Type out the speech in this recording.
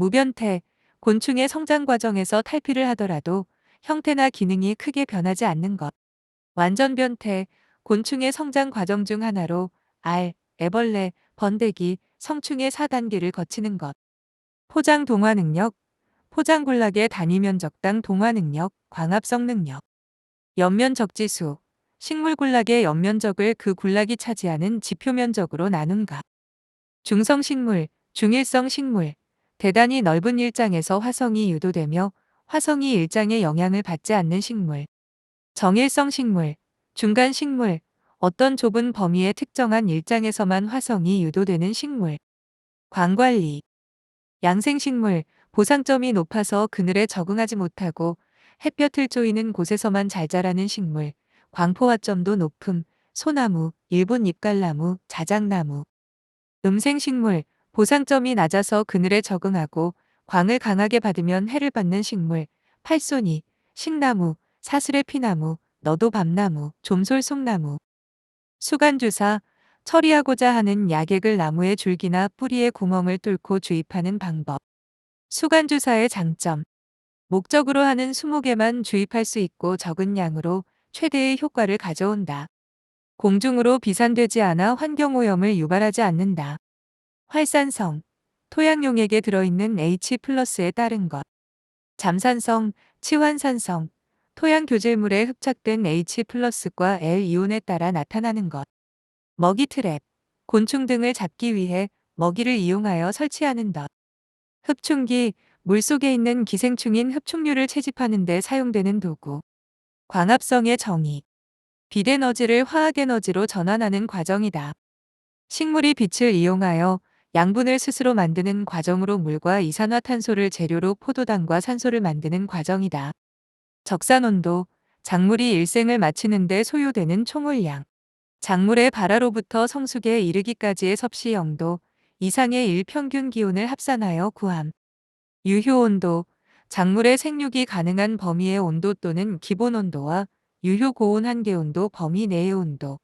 무변태, 곤충의 성장 과정에서 탈피를 하더라도 형태나 기능이 크게 변하지 않는 것. 완전 변태, 곤충의 성장 과정 중 하나로 알, 애벌레, 번데기, 성충의 4단계를 거치는 것. 포장 동화 능력, 포장 군락의 단위 면적당 동화 능력, 광합성 능력. 연면 적지수, 식물 군락의 연면적을 그 군락이 차지하는 지표 면적으로 나눈가. 중성 식물, 중일성 식물, 대단히 넓은 일장에서 화성이 유도되며 화성이 일장의 영향을 받지 않는 식물. 정일성 식물, 중간 식물, 어떤 좁은 범위의 특정한 일장에서만 화성이 유도되는 식물. 광관리, 양생식물, 보상점이 높아서 그늘에 적응하지 못하고 햇볕을 쪼이는 곳에서만 잘 자라는 식물. 광포화점도 높음, 소나무, 일본 잎갈나무, 자작나무. 음생식물, 보상점이 낮아서 그늘에 적응하고 광을 강하게 받으면 해를 받는 식물. 팔손이, 식나무, 사슬의 피나무, 너도 밤나무, 좀솔송나무. 수간주사, 처리하고자 하는 약액을 나무의 줄기나 뿌리에 구멍을 뚫고 주입하는 방법. 수간주사의 장점. 목적으로 하는 20개만 주입할 수 있고 적은 양으로 최대의 효과를 가져온다. 공중으로 비산되지 않아 환경오염을 유발하지 않는다. 활산성, 토양용액에 들어있는 H 플러스에 따른 것. 잠산성, 치환산성, 토양 교질물에 흡착된 H 플러스과 L 이온에 따라 나타나는 것. 먹이 트랩, 곤충 등을 잡기 위해 먹이를 이용하여 설치하는 것. 흡충기, 물속에 있는 기생충인 흡충류를 채집하는 데 사용되는 도구. 광합성의 정의. 빛에너지를 화학에너지로 전환하는 과정이다. 식물이 빛을 이용하여 양분을 스스로 만드는 과정으로 물과 이산화탄소를 재료로 포도당과 산소를 만드는 과정이다. 적산온도, 작물이 일생을 마치는 데 소요되는 총울량. 작물의 발화로부터 성숙에 이르기까지의 섭씨 0도 이상의 일평균 기온을 합산하여 구함. 유효온도, 작물의 생육이 가능한 범위의 온도 또는 기본 온도와 유효 고온 한계 온도 범위 내의 온도.